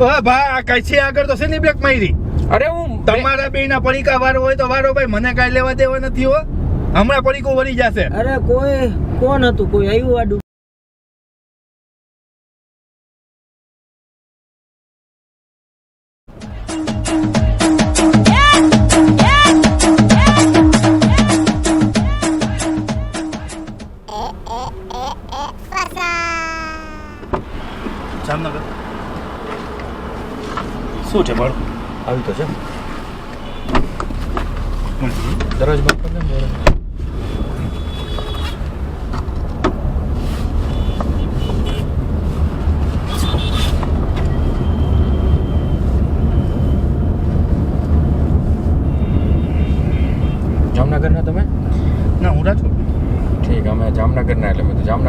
ઓ ભાઈ આ કઈ છે આગળ તો બ્રેક મારી? અરે હું તમારા બે ના પડીકા વારો હોય તો વારો ભાઈ મને કાઈ લેવા દેવા નથી હો. હમણાં પડીકો વળી જશે. અરે કોઈ કોણ હતું? કોઈ આવ્યું આડું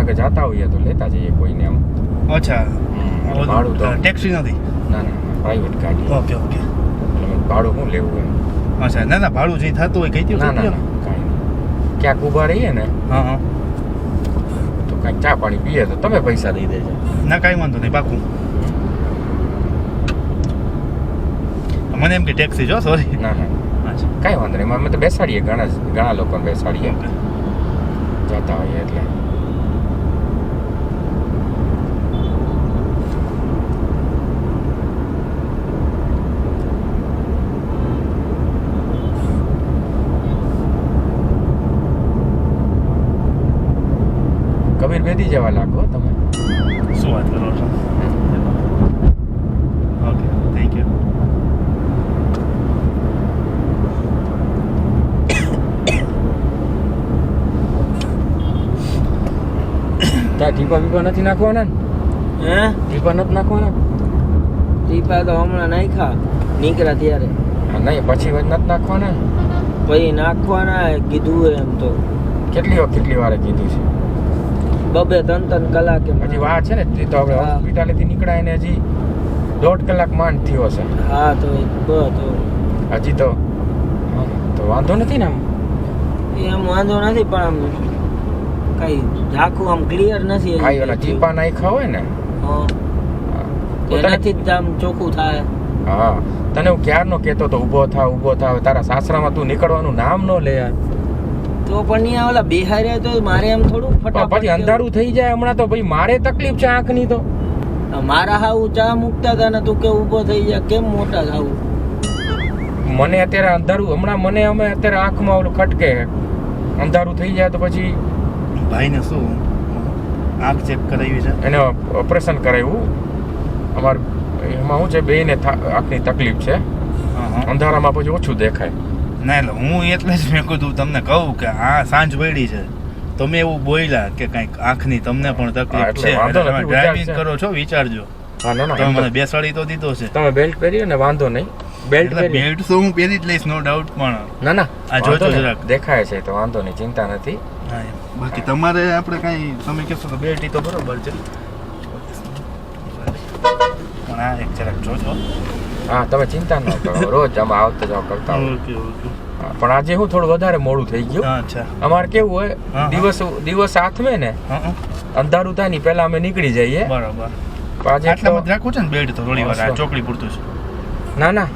એટલે જાતા હોઈએ તો લેતા જઈએ કોઈને એમ. અચ્છા. ભાડું તો ટેક્સી નથી? ના ના પ્રાઇવેટ ગાડી ઓકે ઓકે. ભાડું શું લેવું એમ. અચ્છા ના ના ભાડું જે થતું હોય કહી દઉં ના ના કાંઈ નહીં. ક્યાંક ઊભા રહીએ ને હા હા. તો કાંઈક ચા પાણી પીએ તો તમે પૈસા દઈ દેજો. ના કાંઈ વાંધો નહીં પાકું. મને એમ કે ટેક્સી જો સોરી ના ના. કાંઈ વાંધો નહીં અમે તો બેસાડીએ ઘણા ઘણા લોકોને બેસાડીએ. જતા હોઈએ એટલે. કબીર જવા લાગો તમે. શું વાત કરો છો? ઓકે થેન્ક યુ ત્યાં ટીપા બીપા નથી નાખવાના ને? હે? ટીપા નથી નાખવાના? ટીપા તો હમણાં નાખ્યા નીકળ્યા ત્યારે. નહીં પછી નથી નાખવાના? ને? પછી નાખવાના કીધું એમ તો. કેટલી વાર કેટલી વારે કીધું છે? બબે ત્રણ ત્રણ કલાકે હજી વાર છે ને તે તો આપણે હા. હોસ્પિટલેથી નીકળાય ને હજી દોઢ કલાક માંડ થયો છે હા તો તો. હજી તો હા, તો વાંધો નથી ને આમ? એમ વાંધો નથી પણ આમ કઈ આખું આમ ક્લિયર નથી ભાઈ ઓલા ચીપા નાખ્યા હોય ને? હા. હા. એનાથી જ આમ ચોખ્ખું થાય. હા. તને હું ક્યારનો કહેતો તો ઊભો થા ઊભો થા તારા સાસરામાં તું નીકળવાનું નામ ન લે યાર. તો પણ નહીં ઓલા બિહારે તો મારે એમ થોડું ફટાફટ પછી અંધારું થઈ જાય હમણાં તો ભાઈ મારે તકલીફ છે આંખની તો. મારા હાવ ચા મૂકતા હતા ને તું કે ઊભો થઈ જા કેમ મોટા થાવું? મને અત્યારે અંધારું હમણાં મને અમે અત્યારે આંખમાં ઓલું ખટકે. અંધારું થઈ જાય તો પછી ભાઈને શું? આંખ ચેક કરાવી છે? એને ઓપરેશન કરાવ્યું અમાર એમાં શું છે બેને થા- આંખની તકલીફ છે. અંધારામાં પછી ઓછું દેખાય. ના એટલે હું એટલે જ મેં કીધું તમને કહું કે આ સાંજ પડી છે. તમે એવું બોલ્યા કે કંઈક આંખની તમને પણ તકલીફ છે. તમે ડ્રાઇવિંગ કરો છો વિચારજો. ના ના તમે મને બેસાડી તો દીધો છે. તમે બેલ્ટ પહેર્યો ને વાંધો નહીં. બેલ્ટ બેલ્ટ તો હું પહેરી જ લઈશ નો ડાઉટ પણ ના ના આ જોજો જરાક. દેખાય છે તો વાંધો નહીં ચિંતા નથી. બાકી તમારે આપણે કાંઈ તમે કહેશો તો બેલ્ટ તો બરોબર છે. પણ આ એક જરાક જોજો. હા તમે ચિંતા ન કરો. રોજ આમાં આવતા જાવ કરતા હોય. Okay okay. પણ આજે હું થોડું વધારે મોડું થઈ ગયું. અચ્છા. અમારે કેવું હોય. દિવસ દિવસ હાથમે ને અંધારું થાયની પહેલા અમે નીકળી જઈએ. બરાબર. પણ આજે આટલા તો- બધું રાખવું છે ને બેલ્ટ તો થોડી વાર ચોકડી પૂરતું છે. ના ના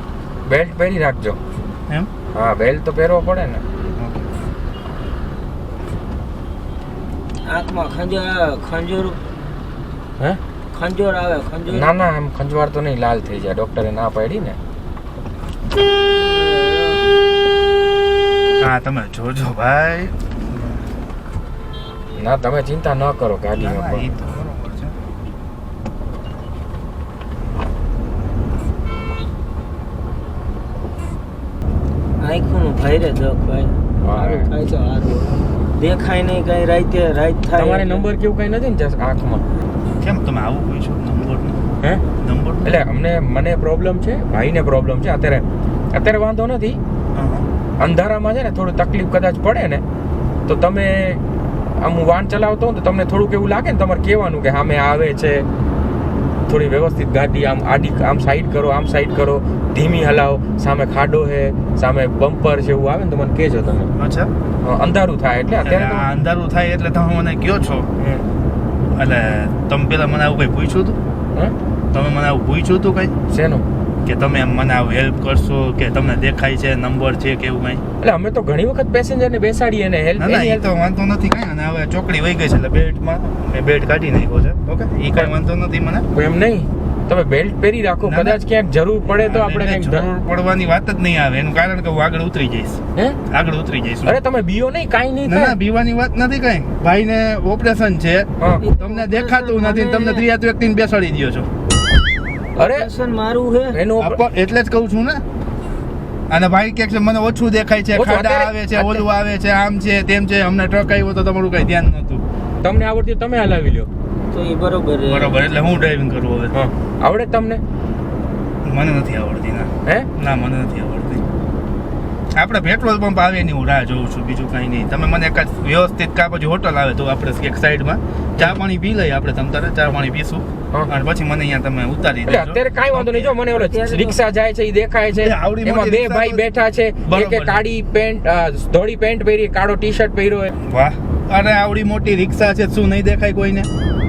બેલ્ટ પહેરી રાખજો. એમ? હા બેલ્ટ તો પહેરવો પડે ને. આંખમાં ખંજર ખંજર. હે? ખંજોર આવે ખંજોર. ના ના એમ ખંજવાળ તો નહીં લાલ થઈ જાય. ડોક્ટરે ના પાડી ને. હા તમે જોજો ભાઈ. ના તમે ચિંતા ન કરો ગાડીમાં પણ. તો બરોબર છે. આંખનું ભાઈરે દક ભાઈ. સારું થાય તો સારું. દેખાય નહીં કઈ રાતે રાત થાય તમારે. નંબર કેવું કઈ નથી ને જસ આંખમાં? કેમ? તમે આવું કહો છો? નંબર હે? નંબર એટલે અમને મને પ્રોબ્લેમ છે ભાઈને પ્રોબ્લેમ છે. અત્યારે અત્યારે વાંધો નથી. અંધારામાં છે ને થોડું તકલીફ કદાચ પડે ને તો તમે આમ હું વાહન ચલાવતો હોઉં તો તમને થોડુંક એવું લાગે ને તમારે કહેવાનું કે સામે આવે છે. થોડી વ્યવસ્થિત ગાડી આમ આડી આમ સાઈડ કરો આમ સાઈડ કરો. ધીમી હલાવો. સામે ખાડો છે સામે બમ્પર છે એવું આવે ને તો મને કહેજો તમે. અચ્છા. અંધારું થાય એટલે અત્યારે અંધારું થાય એટલે તમે મને કયો છો. એટલે તમે પેલા મને આવું કઈ પૂછ્યું હતું? હે? તમે મને આવું પૂછ્યું હતું કઈ? શેનું? કે તમે એમ મને આવું હેલ્પ કરશો કે તમને દેખાય છે નંબર છે કે એવું કઈ? એટલે અમે તો ઘણી વખત પેસેન્જરને બેસાડીએ ને હેલ્પ ના એ તો વાંધો નથી કઈ અને હવે ચોકડી વહી ગઈ છે એટલે બેટમાં મેં બેટ કાઢી નાખ્યો છે. ઓકે? એ કઈ વાંધો નથી મને? એમ નહીં? તમે બેલ્ટ પહેરી રાખો. કદાચ ક્યાંક જરૂર પડે તો આપણે કંઈક જરૂર પડવાની વાત જ નહીં આવે. એનું કારણ કે હું આગળ ઉતરી જઈશ. હે? આગળ ઉતરી જઈશ અરે તમે બીઓ નહીં કાંઈ નહીં ના બીવાની વાત નથી કઈ. ભાઈને ઓપરેશન છે. તમને દેખાતું નથી તમને ત્રીજા વ્યક્તિને બેસાડી દો છો. અરે ઓપરેશન મારું હે એનું એટલે જ કહું છું ને. અને ભાઈ કે છે મને ઓછું દેખાય છે ખાડા આવે છે ઓલું આવે છે આમ છે તેમ છે. અમને ટ્રક આવ્યો તો તમારું કઈ ધ્યાન નતું તમને આવડતી તમે હલાવી લ્યો. તો એ બરોબર છે. બરોબર એટલે હું ડ્રાઇવિંગ કરું હવે? હા. આવડે તમને? મને નથી આવડતી ના. હે? ના મને નથી આવડતી. આપણે પેટ્રોલ પંપ આવે એની હું રાહ જોઉં છું બીજું કઈ નહીં. તમે મને એક વ્યવસ્થિત કા પછી હોટલ આવે તો આપણે એક સાઈડમાં ચા પાણી પી લઈએ આપણે તમ તારે ચા પાણી પીશું. અને પછી મને અહીંયા તમે ઉતારી દેજો. અત્યારે કાઈ વાંધો નહીં. જો મને ઓલો રિક્ષા જાય છે એ દેખાય છે. આવડી એમાં બે ભાઈ બેઠા છે. એકે કાળી પેન્ટ ધોળી પેન્ટ પહેરી કાળો ટી શર્ટ પહેર્યો હોય. વાહ. અરે આવડી મોટી રિક્ષા છે શું નહીં દેખાય કોઈને?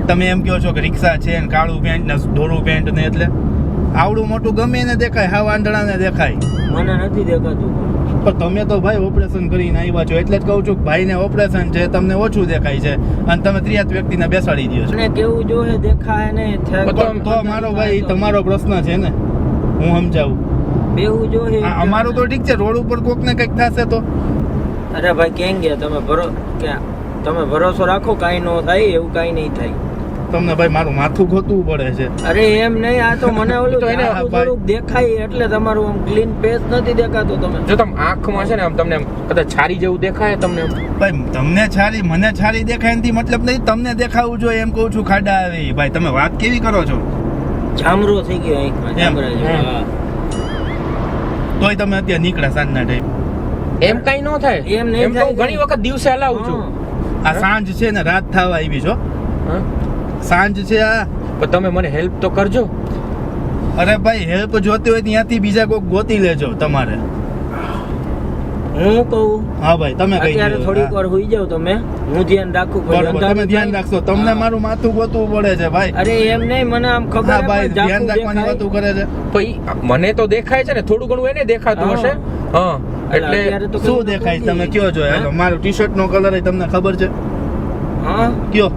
તમે એમ કહો છો કે રિક્ષા છે ને કાળું પેન્ટ ને ધોળું પેન્ટ ને એટલે આવડું મોટું ગમે એને દેખાય હાવ આંધળાને દેખાય. મને નથી દેખાતું. પણ તમે તો ભાઈ ઓપરેશન કરીને આવ્યા છો એટલે જ કહું છું કે ભાઈને ઓપરેશન છે તમને ઓછું દેખાય છે. અને તમે ત્રિયાત વ્યક્તિને બેસાડી દો છો. કેવું જોઈએ દેખાય ને તો મારો ભાઈ તમારો પ્રશ્ન છે ને હું સમજાવું. બેવું જોઈએ અમારું તો ઠીક છે રોડ ઉપર કોકને કંઈક થશે તો. અરે ભાઈ કેમ ગયા? તમે ભરો કે તમે ભરોસો રાખો કાંઈ ન થાય એવું કાંઈ નહીં થાય. તમને ભાઈ મારું માથું ખોતવું પડે છે. અરે એમ નહીં આ તો મને ઓલું તો એને થોડુંક દેખાય એટલે તમારું આમ ક્લીન પેસ નથી દેખાતો તમે જો તમે આંખમાં છે ને આમ તમને કદાચ છારી જેવું દેખાય તમને ભાઈ તમને છારી મને છારી દેખાય નથી મતલબ નહીં તમને દેખાવું જોઈએ એમ કહું છું ખાડા આવે ભાઈ તમે વાત કેવી કરો છો? જામરો થઈ ગયો આંખમાં જામરા. તોય તમે અત્યારે નીકળ્યા સાંજના ટાઈમ એમ કઈ ન થાય. એમ નહીં એમ તો હું ઘણી વખત દિવસે હલાવું છું. આ સાંજ છે ને રાત થવા આવી છો હા? સાંજ છે આ. પણ તમે મને હેલ્પ તો કરજો. અરે ભાઈ હેલ્પ જોતી હોય ત્યાંથી બીજા કોઈક ગોતી લેજો તમારે. હું કહું? હા ભાઈ તમે કહી અત્યારે થોડીક વાર હોઈ જાવ તમે. હું ધ્યાન રાખું બરોબર તમે ધ્યાન રાખશો. તમને મારું માથું ગોતવું પડે છે ભાઈ. અરે એમ નહીં મને આમ ખબર હા ભાઈ ધ્યાન રાખવાની વાતો કરે છે. ભાઈ મને તો દેખાય છે ને થોડું ઘણું એને દેખાતું હશે. હા એટલે તો શું દેખાય તમે કયો છો? મારું ટી શર્ટ નો કલર તમને ખબર છે? હા? કયો?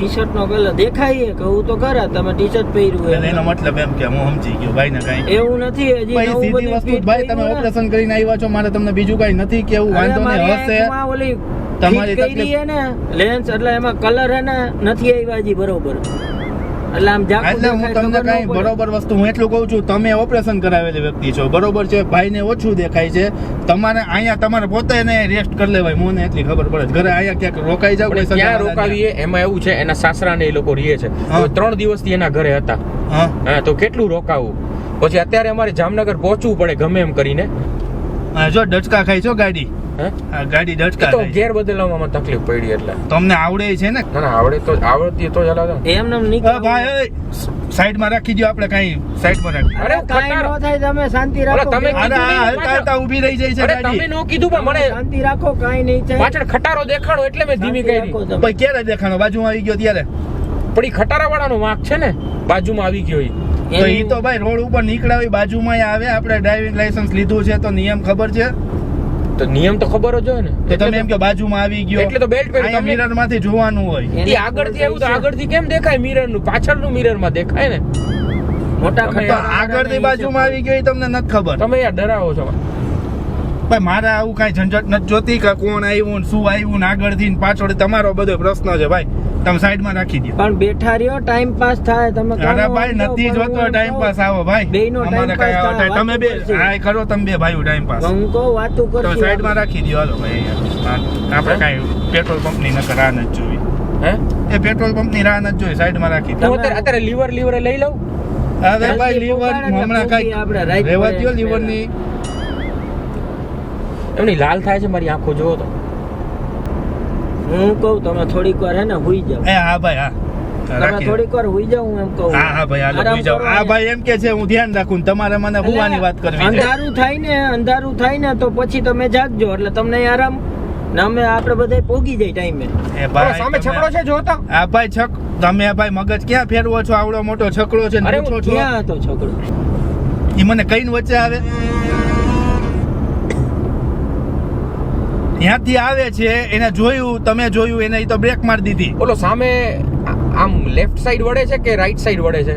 ટી શર્ટ નો કલર દેખાય કહું તો ખરા તમે ટી શર્ટ પહેર્યું એનો મતલબ એમ કે હું સમજી ગયો ભાઈ ને કઈ. એવું નથી હજી સીધી વસ્તુ ભાઈ તમે ઓપરેશન કરીને આવ્યા છો મારે તમને બીજું કઈ નથી કેવું વાંધો નહીં હશે. તમારી તકલીફ- ને લેન્સ એટલે એમાં કલર હે ને નથી આવ્યા હજી બરોબર. એટલે આમ એટલે હું તમને કઈ બરોબર વસ્તુ હું એટલું કહું છું તમે ઓપરેશન કરાવેલી વ્યક્તિ છો. બરોબર છે ભાઈને ઓછું દેખાય છે. તમારે અહીંયા તમારે પોતે ને રેસ્ટ કરી લેવાય. મને એટલી ખબર પડે ઘરે અહીંયા ક્યાંક રોકાઈ જાવ કોઈ ત્યાં રોકાવીએ એમાં એવું છે એના સાસરા ને એ લોકો રહે છે. ત્રણ દિવસથી એના ઘરે હતા. હા તો કેટલું રોકાવું? પછી અત્યારે અમારે જામનગર પહોંચવું પડે ગમે એમ કરીને. જો ડચકા ખાઈ છો ગાડી? ગાડી એ ડચકા તો ગેર બદલવામાં તકલીફ પડી એટલે. તમને આવડે છે ને? ના ના આવડે તો આવડતી તો. એમને એમ અ, નીકળવું. ભાઈ સાઈડમાં રાખી દો આપણે કઈ સાઈડમાં રાખી. અરે અરે, નો થાય તમે શાંતિ રાખો. તમે અરે કીધું આ હલતા ઊભી રહી જાય છે ગાડી. તમે નો કીધું પણ મને શાંતિ રાખો કઈ નહીં થાય. પાછળ ખટારો દેખાડો એટલે મેં ધીમી કરી. ભાઈ ક્યારે દેખાણો? બાજુમાં આવી ગયો ત્યારે. પણ એ ખટારા વાળાનો વાંક છે ને બાજુમાં આવી ગયો ઈ. તો એ તો ભાઈ રોડ ઉપર નીકળ્યા હોય બાજુમાં આવે આપણે ડ્રાઇવિંગ લાયસન્સ લીધું છે તો નિયમ ખબર છે? તો નિયમ તો ખબર જ હોય ને. તો તમે એમ કે બાજુમાં આવી ગયો. એટલે તો બેલ્ટ પહેરી તમે મિરરમાંથી જોવાનું હોય. એ આગળથી આવ્યું તો આગળથી કેમ દેખાય? મિરરનું પાછળનું મિરરમાં દેખાય ને. મોટા આગળથી બાજુમાં આવી ગયો એ તમને નથી ખબર. તમે યાર ડરાવો છો. ભાઈ મારા આવું કાંઈ ઝંઝટ નથી જોતી કે કોણ આવ્યું ને શું આવ્યું ને આગળથી પાછળ તમારો બધો પ્રશ્ન છે ભાઈ. તમે સાઈડમાં રાખી દો. પણ બેઠા રહ્યો ટાઈમ પાસ થાય. તમે અરે ભાઈ નથી જોતો ટાઈમ પાસ આવો ભાઈ. બેયનો ટાઈમ આવો થાય, તમે બે વાતું કરો તમે બે ભાઈઓ ટાઈમ પાસ હું કહું વાતું તો કરશું સાઈડમાં રાખી દો હાલો ભાઈ આપણે કાઈ પેટ્રોલ પંપની નકર રાહ ન જોવી. હે? એ પેટ્રોલ પંપની રાહ ન જોઈ સાઈડમાં રાખી દો. અત્યારે અત્યારે લીવર લીવર લઈ લઉં? હવે ભાઈ લીવર હમણાં કાઈ આપણે રહેવા પડે દ્યો એટલે. એમની લાલ થાય છે મારી આંખો જોવો તો. હું કહું તમે થોડીક વાર હે ને હુઈ જાઓ. એ હા ભાઈ હા. તમે થોડીક વાર હુઈ જાઓ હું એમ કહું. હા હા ભાઈ હાલો આરામ જાઓ. કરો ભાઈ એમ કે છે હું ધ્યાન રાખું ને તમારે મને હુવાની વાત કરવી અંધારું થાય ને અંધારું થાય ને તો પછી તમે જાગજો એટલે તમને આરામ. ને અમે આપણે બધા પોગી જાય ટાઈમે. એ ભાઈ સામે તમે- છકડો છે જો તો. આ ભાઈ છક તમે ભાઈ મગજ ક્યાં ફેરવો છો? આવડો મોટો છકડો છે અરે પૂછો છો? ક્યાં હતો છોકરો ઈ મને કઈ વચ્ચે આવે. ત્યાંથી આવે છે એને જોયું તમે જોયું એને તો બ્રેક મારી દીધી. ઓલો સામે આમ લેફ્ટ સાઈડ વળે છે કે રાઈટ સાઈડ વળે છે?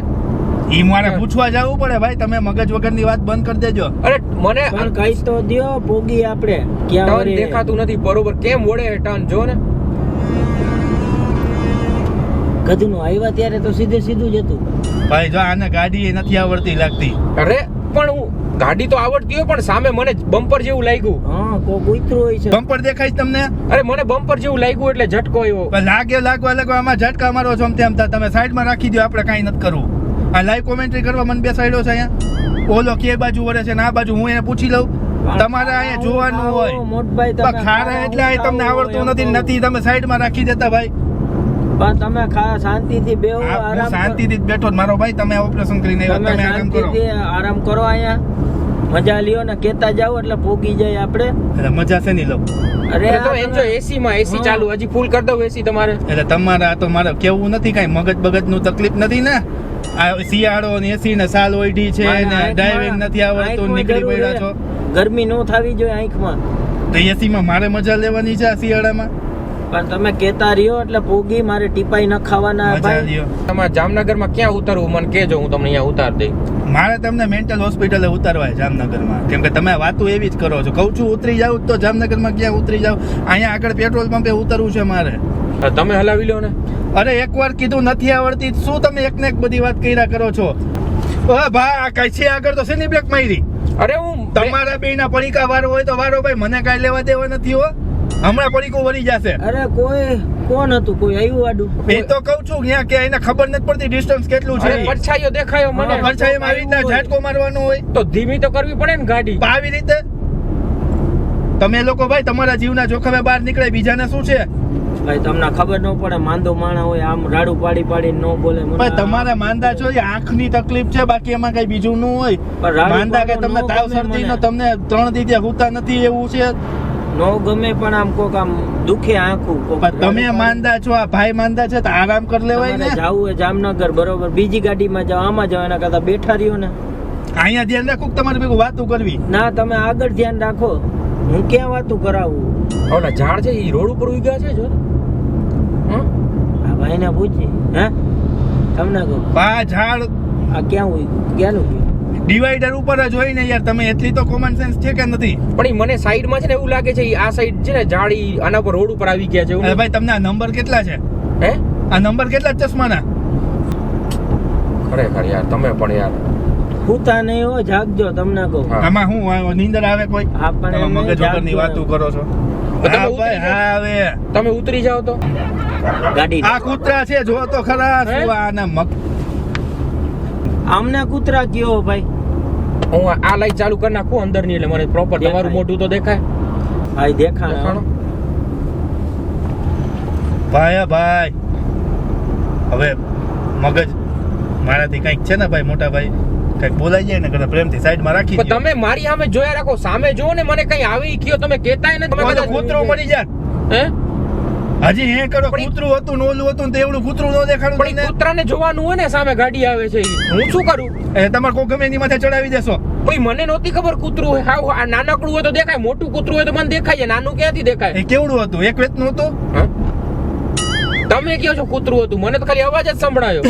ઈ મારે પૂછવા જવું પડે ભાઈ તમે મગજ વગરની વાત બંધ કરી દેજો. અરે મને પણ કઈ તો દિયો પોગી આપણે. ક્યાં ટર્ન દેખાતું નથી બરોબર કેમ વળે ટર્ન જો ને. ગધનું આવ્યા ત્યારે તો સીધે સીધું જ હતું. ભાઈ જો આને ગાડી એ નથી આવડતી લાગતી. અરે પણ હું ગાડી તો આવડતી હોય પણ સામે મને બમ્પર જેવું લાગ્યું. હા કોક ઉતરું હોય છે. બમ્પર દેખાય તમને? અરે મને બમ્પર જેવું લાગ્યું એટલે ઝટકો આવ્યો. લાગે લાગવા લાગવા આમાં ઝટકા મારો છો તેમ તમે સાઈડમાં રાખી દો આપણે કાંઈ નથી કરવું. આ લાઈવ કોમેન્ટ્રી કરવા મને બેસાડ્યો છે અહીંયા. ઓલો કે બાજુ વળે છે ને આ બાજુ હું એને પૂછી લઉં. તમારે અહીંયા જોવાનું હોય. મોટભાઈ ખારા એટલે અહીં તમને આવડતું નથી નથી. તમે સાઈડમાં રાખી દેતા ભાઈ. પણ તમે શાંતિથી બેહો આરામ શાંતિથી જ બેઠો મારો ભાઈ તમે ઓપરેશન કરીને તમે તમે આરામ કરો. આરામ કરો અહીંયા. મજા લ્યો ને કેતા જાવ એટલે પોગી જાય આપણે. એટલે મજા છે નહીં લો અરે તો આ એન્જોય એસી માં એસી ચાલુ હજી ફૂલ કરી દઉં એસી તમારે. એટલે તમારે આ તો મારે કેવું નથી કાંઈ મગજ બગજનું તકલીફ નથી ને? આ શિયાળો ને એસી ને સાલ ઓઈડી છે ને ડ્રાઇવિંગ નથી આવડતું નીકળી પડ્યા છો. ગરમી નો થવી જોઈએ આંખમાં. તો એસી માં મારે મજા લેવાની છે આ શિયાળામાં? પણ તમે કેતા રહ્યો એટલે પોગી મારે ટીપાઈ ન ખાવાના ભાઈ. તમારે જામનગરમાં ક્યાં ઉતરવું? મને કહેજો હું તમને અહીંયા ઉતાર દઈ મારે તમને મેન્ટલ હોસ્પિટલે ઉતારવા છે જામનગરમાં. કેમ કે તમે વાતો એવી જ કરો છો. કહું છું ઉતરી જાવ તો જામનગરમાં ક્યાં ઉતરી જાવ? અહીંયા આગળ પેટ્રોલ પંપે ઉતરવું છે મારે. તમે હલાવી લો ને. અરે એકવાર કીધું નથી આવડતી. શું તમે એક ને એક બધી વાત કર્યા કરો છો? ઓ ભા આ કઈ છે આગળ તો શેની બ્રેક મારી? અરે હું તમારા બેના પડીકા વારો હોય તો વારો ભાઈ. મને કાંઈ લેવા દેવા નથી હો. હમણાં પડીકું વળી જશે. અરે કોઈ કોણ હતું? કોઈ આવ્યું આડું? એ તો કહું છું ત્યાં કે એને ખબર નથી પડતી ડિસ્ટન્સ કેટલું છે. પડછાયો દેખાયો મને. પરછાઈમાં આવી રીતે ઝાટકો મારવાનો હોય. તો ધીમી તો કરવી પડે ને ગાડી. આવી રીતે તમે લોકો ભાઈ તમારા જીવના જોખમે બહાર નીકળે બીજાને શું છે? ભાઈ તમને ખબર ન પડે માંદો માણા હોય આમ રાડું પાડી પાડી ન બોલે મને. ભાઈ તમારા માંદા છો એ આંખની તકલીફ છે બાકી એમાં કઈ બીજું ન હોય. માંદા કે તમને તાવ શરદી નો તમને ત્રણ દી ત્યાં હુતા નથી એવું છે? નો ગમે પણ આમ કોક આમ દુખે આંખું તમે માંદા છો આ ભાઈ માંદા છે તો આરામ કરી લેવાય ને. જાવું હોય જામનગર બરોબર. બીજી ગાડીમાં જાવ આમાં જાવ એના કરતા બેઠા રહ્યો ને. અહીંયા ધ્યાન રાખો તમારે ભેગું વાતું કરવી. ના તમે આગળ ધ્યાન રાખો. હું ક્યાં વાતું કરાવું? ઓલા ઝાડ છે એ રોડ ઉપર ઉગ્યા છે જો. હં? આ ભાઈને પૂછી હે? તમને કહું. બા ઝાડ આ ક્યાં ઉગ્યું? ક્યાંનું ડિવાઈડર ઉપર જ હોય ને યાર તમે એટલી તો કોમન સેન્સ છે કે નથી? પણ એ મને સાઈડમાં છે ને એવું લાગે છે આ સાઈડ છે ને જાળી આના પર રોડ ઉપર આવી ગયા છે અરે ભાઈ તમને આ નંબર કેટલા છે? હે? આ નંબર કેટલા ચશ્માના? ખરેખર યાર તમે પણ યાર. હુતા નહીં હો જાગજો તમને કહું. આમાં હું નીંદર આવે કોઈ? આપણે મગજ વગરની વાતો કરો છો. તમે હા ઉતરી ભાઈ જાઓ. હા હવે. તમે ઉતરી જાઓ તો. ગાડી આ કૂતરા છે જો તો ખરા? શું આના મગ. આમને કૂતરા કયો ભાઈ? હું આ- લાઈટ ચાલુ કરી નાખું અંદરની એટલે મને પ્રોપર તમારું મોઢું તો દેખાય. ભાઈ દેખાણ દેખાણો? ભાઈ ભાઈ. હવે મગજ મારાથી કંઈક છે ને ભાઈ મોટા ભાઈ? કંઈક બોલાઈ જાય ને કદાચ પ્રેમથી સાઈડમાં રાખી પણ તમે મારી સામે જોયા રાખો સામે જુઓ ને મને કઈ આવી કયો તમે કહેતાય નથી તમે કોઈ કદાચ- કૂતરું મળી જાય હે? હજી હે કરો કૂતરું હતું નોલું હતું ને તે એવડું કૂતરું ન દેખાડું પણ કૂતરાને જોવાનું હોય ને સામે ગાડી આવે છે હું શું કરું? એ તમારે કોઈ ગમે એની માથે ચડાવી દેશો. કોઈ મને નહોતી ખબર કૂતરું હોય. હાવ આ નાનકડું હોય તો દેખાય મોટું કૂતરું હોય તો મને દેખાય છે. નાનું ક્યાંથી દેખાય? એ કેવડું હતું? એક વેતનું હતું? તમે કયો છો કૂતરું હતું? મને તો ખાલી અવાજ જ સંભળાયો.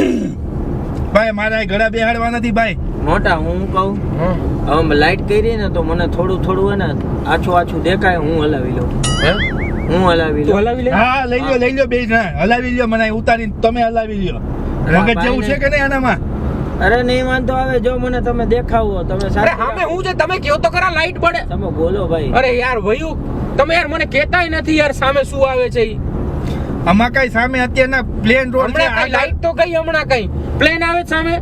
ભાઈ મારા ગળા બેહાડવા નથી ભાઈ. મોટા હું કહું? આમ લાઈટ કરી ને તો મને થોડું થોડું હે ને આછું આછું દેખાય હું હલાવી લઉં. હે? હું હલાવી લઉં હલાવી લે? હા લઈ લ્યો લઈ લ્યો બે જણા. હલાવી લ્યો મને ઉતારીને તમે હલાવી લ્યો. મગજ જેવું છે કે નહીં આનામાં? અરે નહીં વાંધો આવે જો મને તમે દેખાવો તમે અરે સાથે સામે હું છે? તમે કયો તો ખરા લાઈટ પડે. તમે બોલો ભાઈ. અરે યાર વયું. તમે યાર મને કહેતાય નથી યાર સામે શું આવે છે ઈ. આમાં કઈ સામે અત્યારના પ્લેન રોડ છે આ લાઈટ તો કઈ હમણાં કઈ. પ્લેન આવે સામે?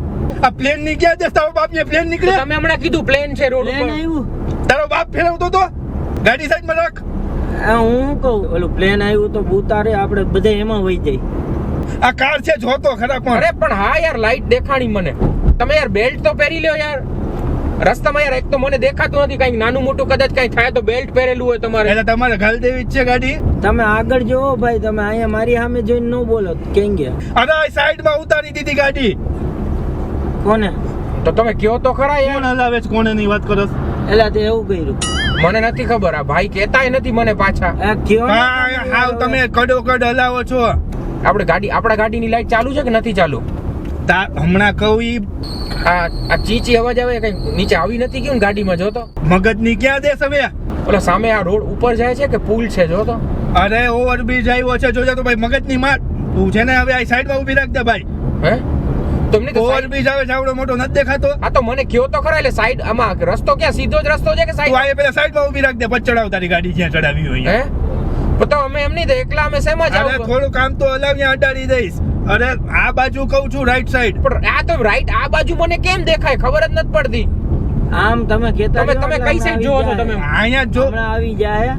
આ પ્લેનની ક્યાં તારો બાપ ને પ્લેન નીકળે? તમે હમણાં કીધું પ્લેન છે રોડ પ્લેન ઉપર. આવ્યું. તારો બાપ ફેરવતો તો? ગાડી સાઈડમાં રાખ. આ હું કહું? ઓલું પ્લેન આવ્યું તો ઉતારે આપણે બધા એમાં વહી જાય. આ કાર છે જોતો ખરા પણ અરે પણ હા યાર લાઈટ દેખાણી મને. તમે યાર બેલ્ટ તો પહેરી લ્યો યાર. રસ્તામાં યાર એક તો મને દેખાતું નથી કઈ નાનું મોટું કદાચ કઈ થાય તો બેલ્ટ પહેરેલું હોય તમારે. એટલે તમારે ઘાલ દેવી છે ગાડી? તમે આગળ જોવો ભાઈ તમે અહીંયા મારી સામે જોઈને ન બોલો કેમ ગયા? અરે સાઈડમાં ઉતારી દીધી ગાડી. કોને? તો તમે કયો તો ખરા કોણ યાર હલાવે છે કોને ની વાત કરો એટલે તે એવું કર્યું. મને નથી ખબર આ ભાઈ કહેતાય નથી મને પાછા. હાવ તમે કડો કડ હલાવો છો. આપણે ગાડી આપણા ગાડીની લાઈટ ચાલુ છે કે નથી ચાલુ? તા હમણાં કહું ઈ. આ આ ચીચી અવાજ આવે કઈ નીચે આવી નથી ગયું ને ગાડીમાં જો તો. મગજની ક્યાં દેશ હવે? ઓલો સામે આ રોડ ઉપર જાય છે કે પુલ છે જો તો? અરે ઓવરબ્રિજ આવ્યો છે જોજો તો ભાઈ મગજની માર. તું છે ને હવે આ સાઈડમાં ઊભી રાખ દે ભાઈ. હે? તમને ઓવરબ્રિજ આવે છે મોટો નથી દેખાતો. આ તો મને કયો તો ખરા એટલે સાઈડ આમાં રસ્તો ક્યાં? સીધો જ રસ્તો છે કે તું સાઈડ આ પેલા સાઈડમાં ઊભી રાખ દે પછી ચડાવ તારી ગાડી જ્યાં ચડાવી હોય હે? તો અમે એમ નહીં તો એકલા અમે શેમાં અરે જાવ થોડું કામ તો હલાવ ત્યાં અડાડી દઈશ. અરે આ બાજુ કહું છું રાઈટ સાઈડ પણ આ તો રાઈટ આ બાજુ મને કેમ દેખાય? ખબર જ નથી પડતી. આમ તમે કેતા તમે- તમે કઈ સાઈડ જોવો છો તમે? અહીંયા જ જો આવી જાય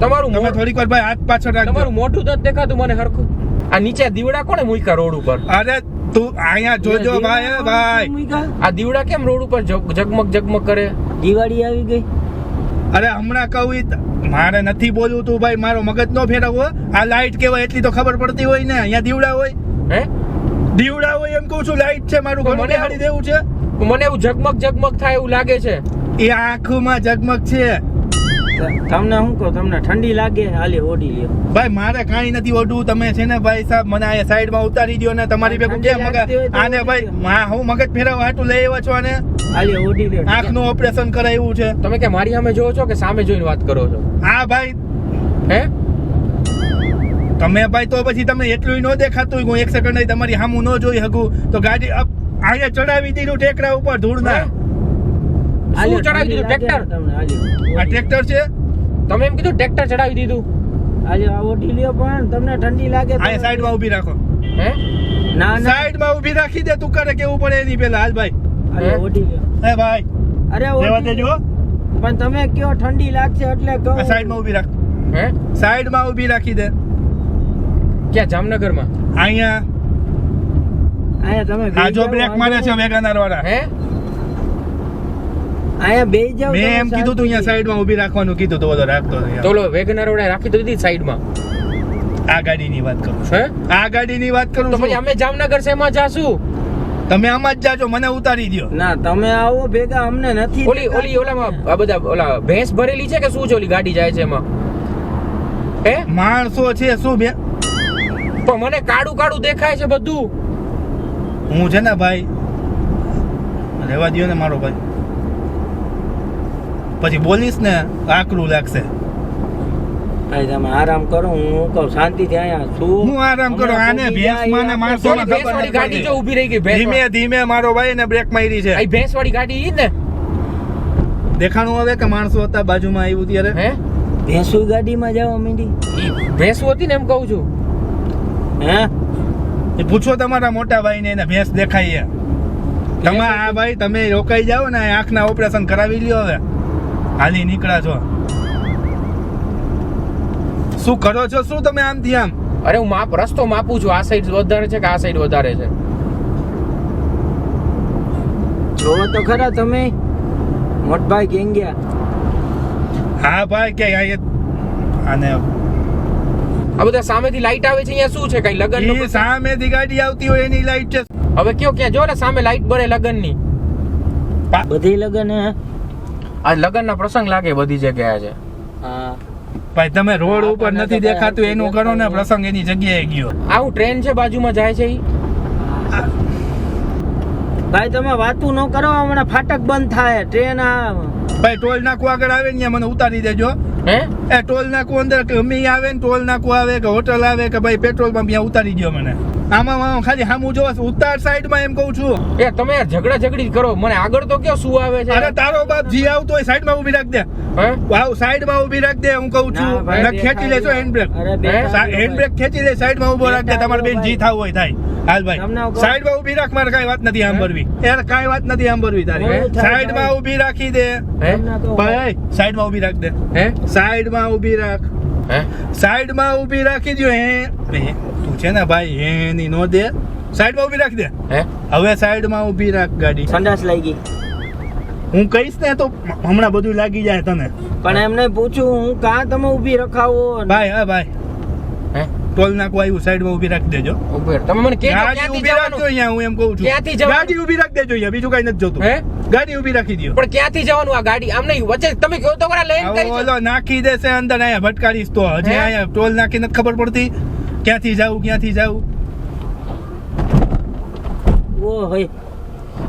તમારું તમે થોડીક વાર ભાઈ હાથ પાછળ રાખજો. તમારું મોઢું તો દેખાતું મને હરખું. આ નીચે દીવડા કોણે મૂક્યા રોડ ઉપર? અરે તું અહીંયા જોજો ભાઈ ભાઈ. આ દીવડા કેમ રોડ ઉપર જગમગ ઝગમગ ઝગમગ કરે? દિવાળી આવી ગઈ. અરે હમણાં કહું ઈ મારે નથી બોલવું તું ભાઈ મારો મગજ નો ફેરવવો. આ લાઈટ કેવાય એટલી તો ખબર પડતી હોય ને અહીંયા દીવડા હોય. હે? દીવડા હોય એમ કહું છું લાઈટ છે મારું ઘર મને હાડી દેવું છે. મને એવું ઝગમગ ઝગમગ થાય એવું લાગે છે. એ આંખમાં ઝગમગ છે. તમને શું કહું તમને ઠંડી લાગે? હાલી ઓડી લ્યો. ભાઈ મારે કાંઈ નથી ઓઢવું તમે છે ને ભાઈ સાહેબ મને અહીંયા સાઈડમાં ઉતારી દો ને તમારી ભેગું કેમ આને ભાઈ હા હું મગજ ફેરવવા હાટું લઈ આવ્યા છો આને. હાલી ઓડી લ્યો. આંખનું ઓપરેશન કરાવ્યું છે. તમે કે મારી સામે જોવો છો કે સામે જોઈને વાત કરો છો? હા ભાઈ. હે? તમે ભાઈ તો પછી તમને એટલું ન દેખાતું હોય હું એક સેકન્ડ તમારી સામું ન જોઈ શકું. તો ગાડી અહીંયા ચડાવી દીધું ટેકરા ઉપર ધૂળના. શું ચડાવી દીધું? ટ્રેક્ટર? આ ટ્રેક્ટર છે? તમે એમ કીધું ટ્રેક્ટર ચડાવી દીધું. આજે આ ઓટી લ્યો પણ તમને ઠંડી લાગે આ સાઈડમાં ઊભી રાખો. હે? ના ના. સાઈડમાં ઊભી રાખી દે તું કરે કેવું પડે એની પેલા હાલ ભાઈ. હાલી ઓટી લ્યો હે ભાઈ. અરે લેવા દેજો પણ તમે કયો ઠંડી લાગશે એટલે કહો. સાઈડમાં ઊભી રાખ. હે? સાઈડમાં ઊભી રાખી દે. ક્યાં જામનગરમાં અહીંયા. અહીંયા તમે આ જો બ્રેક મારે છે વાંધો વાળા હે? અહીંયા બે જાઓ મેં એમ કીધું તું અહીંયા સાઈડમાં ઊભી રાખવાનું કીધું તો બધો રાખતો તો લો વેગનર વડે રાખી દીધી સાઈડમાં. આ ગાડીની વાત કરું છું. હે? આ ગાડીની વાત કરું તો પછી અમે જામનગર શેમાં જાશું. તમે આમાં જ જાજો મને ઉતારી દ્યો. ના તમે આવો ભેગા અમને નથી ઓલી ઓલી ઓલામાં આ બધા ઓલા ભેંસ ભરેલી છે કે શું છે ઓલી ગાડી જાય છે એમાં? હે? માણસો છે શું બે? પણ મને કાળું કાળું દેખાય છે બધું. હું છે ને ભાઈ રહેવા દ્યો ને મારો ભાઈ. પછી બોલીશ ને આકરું લાગશે. ભાઈ તમે આરામ કરો હું કહું? શાંતિથી અહીંયા છું. હું આરામ કરો આને ભેંસમાં ને માણસો ને ભેંસ વાળી ગાડી જો ઊભી રહી ગઈ ભેંસ ધીમે ધીમે મારો ભાઈ ને બ્રેક મારી છે. આ ભેંસ વાળી ગાડી ઈ ને. દેખાણું હવે કે માણસો હતા બાજુમાં આવ્યું ત્યારે હે? ભેંસુ ગાડીમાં જાવ મીંડી. ભેંસુ હતી ને એમ કહું છું. હે? એ પૂછો તમારા મોટા ભાઈ ને એને ભેંસ દેખાય છે. તમે આ ભાઈ તમે રોકાઈ જાઓ ને આંખના ઓપરેશન કરાવી લ્યો હવે. હાલી નીકળ્યા છો. શું કરો છો? શું તમે આમથી આમ? અરે હું માપ રસ્તો માપું છું. આ સાઈડ વધારે છે કે આ સાઈડ વધારે છે? જોવો તો ખરા તમે. મોટભાઈ કેમ ગયા? હા ભાઈ કે આ એ- આને આ બધા સામેથી લાઈટ આવે છે અહીંયા શું છે? કઈ લગન ઈ સામેથી ગાડી આવતી હોય એની લાઈટ છે. હવે કયો ક્યાં? જો ને સામે લાઈટ બરે લગનની બધી લગન હે આ લગનના પ્રસંગ લાગે બધી જગ્યાએ છે. હા. ભાઈ તમે રોડ ઉપર નથી દેખાતું એનું કરો ને પ્રસંગ એની જગ્યાએ ગયો. આવું ટ્રેન છે બાજુમાં જાય છે ભાઈ તમે વાતું ન કરો હમણાં ફાટક બંધ થાય ટ્રેન આ ભાઈ ટોલ નાકુ આગળ આવે ને ત્યાં મને ઉતારી દેજો. હે? એ ટોલ નાકુ અંદર કે ઈ આવે ને ટોલ નાકુ આવે કે હોટલ આવે કે ભાઈ પેટ્રોલ પંપ ત્યાં ઉતારી દો મને. આમાં આમાં ખાલી સામું જોવા ઉતાર સાઈડમાં એમ કહું છું. એ તમે યાર ઝઘડા ઝઘડી કરો. મને આગળ તો કયો શું આવે છે? અરે તારો બાપ જી આવતો હોય સાઈડમાં ઊભી રાખ દે. હે? વાવ સાઈડમાં ઊભી રાખ દે હું કહું છું. ને ખેંચી લેજો. હેન્ડ બ્રેક અરે હેન્ડ બ્રેક ખેંચી લે સાઈડમાં ઊભો રાખ દે. તમારે બેન જી થાવ હોય થાય. હાલ ભાઈ. સાઈડમાં ઊભી રાખ મારે કઈ વાત નથી સાંભળવી. યાર કાંઈ વાત નથી સાંભળવી તારી. સાઈડમાં સાઈડમાં ઊભી રાખી દે. ભાઈ સાઈડમાં ઊભી રાખ દે. હે? સાઈડમાં ઊભી રાખ. હે? સાઈડમાં ઊભી રાખી દો હે હે, તું છે ને ભાઈ એની નો દે. સાઈડમાં ઊભી રાખી દે. હે? હવે સાઈડમાં ઊભી રાખ ગાડી. સંડાસ લાગી હું કહીશ ને તો હમણાં બધું લાગી જાય તને. પણ એમને પૂછું હું કા તમે ઊભી રખાવો? ભાઈ હા ભાઈ. હે? ટોલ નાખવા આવ્યું સાઈડમાં ઊભી રાખી દેજો. તમે મને કે ગાડી ઊભી ઊભી રાખજો અહીંયા હું એમ કહું છું. ક્યાંથી જવાનું? ગાડી ઊભી રાખી દેજો અહીંયા બીજું કઈ નથી જોતું. હે? ગાડી ઊભી રાખી દો પણ ક્યાંથી જવાનું આ ગાડી? આમ નહીં વચ્ચે તમે કહો તો ખરા લઈને કરી ઓલો નાખી દેશે અંદર અહીંયા ભટકાડીશ તો. હજી અહીંયા ટોલ નાખી નથી ખબર પડતી. ક્યાંથી જાવું ક્યાંથી જાવું ઓ હોય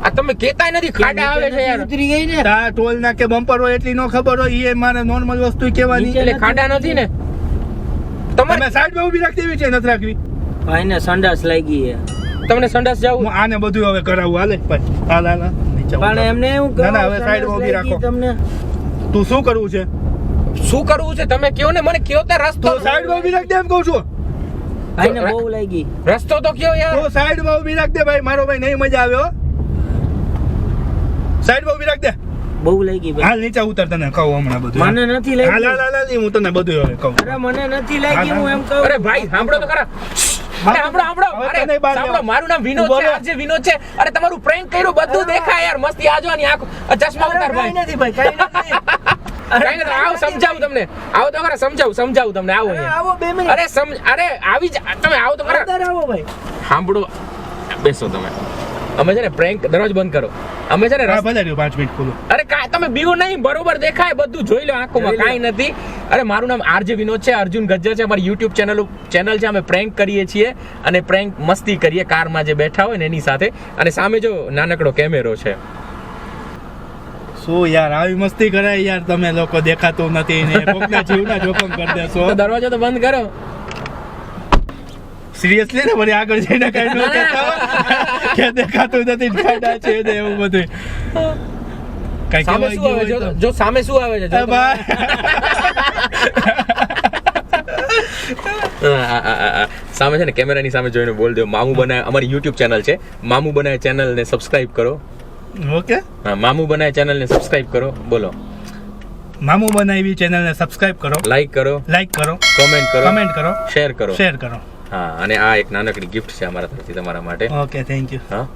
આ તમે કેતા નથી ખાડા આવે છે યાર. ઉતરી ગઈ ને? આ ટોલ નાકે બમ્પર હોય એટલી નો ખબર હોય એ મારે નોર્મલ વસ્તુ કહેવાની. એટલે ખાડા નથી ને? તમારે તમે સાઈડમાં ઊભી રાખી દેવી છે નથી રાખવી. ભાઈને સંડાસ લાગી છે. તમને સંડાસ જાવું? આને બધું હવે કરાવું. હાલે ભાઈ હાલ હાલ. પણ એમને એવું ના, ના, હવે સાઈડમાં ઊભી રાખો. તમને. તું શું કરવું છે? શું કરવું છે? તમે કયો ને મને કયો તે રસ્તો. તો સાઈડમાં ઊભી રાખ દે એમ કહું છું. ભાઈને બહુ લાગી. રસ્તો તો કયો યાર? તો સાઈડમાં ઊભી રાખ દે ભાઈ મારો ભાઈ નહીં મજા આવ્યો સાઈડમાં ઊભી રાખ દે. બહુ લાગી ભાઈ. હાલ નીચે ઉતર તને કહું હમણાં બધું મને નથી લાગી. હાલ હાલ હાલ, હું તને બધું હવે કહું. અરે મને નથી લાગી હા, હું એમ કહું. અરે ભાઈ સાંભળો તો ખરા. અરે સાંભળો સાંભળો. અરે સાંભળો મારું નામ વિનોદ છે. આજે વિનોદ છે. અરે તમારું પ્રેન્ક કર્યું બધું દેખાય યાર. મસ્તી આજો આની આંખો. ચશ્મા ઉતાર ભાઈ. નથી ભાઈ કઈ નથી. કઈ નથી આવો સમજાવું તમને. આવો તો ખરા સમજાવું સમજાવું તમને આવો અરે આવો બે મિનિટ. અરે સમ અરે આવી જ તમે આવો તો ખરા. આવો ભાઈ. સાંભળો બેસો તમે. અમે છે ને પ્રેન્ક દરરોજ બંધ કરો. અમે છે ને હા ભલે રહ્યું પાંચ મિનિટ ખોલો. અરે કા તમે બીવું નહીં બરોબર દેખાય બધું જોઈ લો આંખોમાં કાંઈ નથી. અરે મારું નામ આરજે વિનોદ છે અર્જુન ગજ્જર છે અમારી યુટ્યુબ ચેનલ ચેનલ છે અમે પ્રેન્ક કરીએ છીએ અને પ્રેન્ક મસ્તી કરીએ કારમાં જે બેઠા હોય ને એની સાથે. અને સામે જો નાનકડો કેમેરો છે. શું યાર આવી મસ્તી કરાય યાર તમે લોકો દેખાતું નથી ને કોકના જીવના જોખમ કરી દેશો દરવાજો તો બંધ કરો. સિરિયસલી ને મને આગળ જઈને કહેતા કે દેખાતું નથી ને છે ને એવું બધું કઈ સામે શું આવે? છે જો સામે શું આવે છે. સામે છે ને કેમેરાની સામે જોઈને બોલ દો. મામુ બનાય અમારી યુટ્યુબ ચેનલ છે. મામુ બનાય ચેનલને સબસ્ક્રાઇબ કરો. ઓકે. હા મામુ બનાય ચેનલને સબસ્ક્રાઇબ કરો બોલો. મામુ બનાવી ચેનલને સબસ્ક્રાઇબ કરો. લાઈક કરો. લાઈક કરો. કોમેન્ટ કરો. કમેન્ટ કરો. શેર કરો. શેર કરો. હા અને આ એક નાનકડી ગિફ્ટ છે અમારા તરફથી તમારા માટે. ઓકે થેન્ક યુ હા.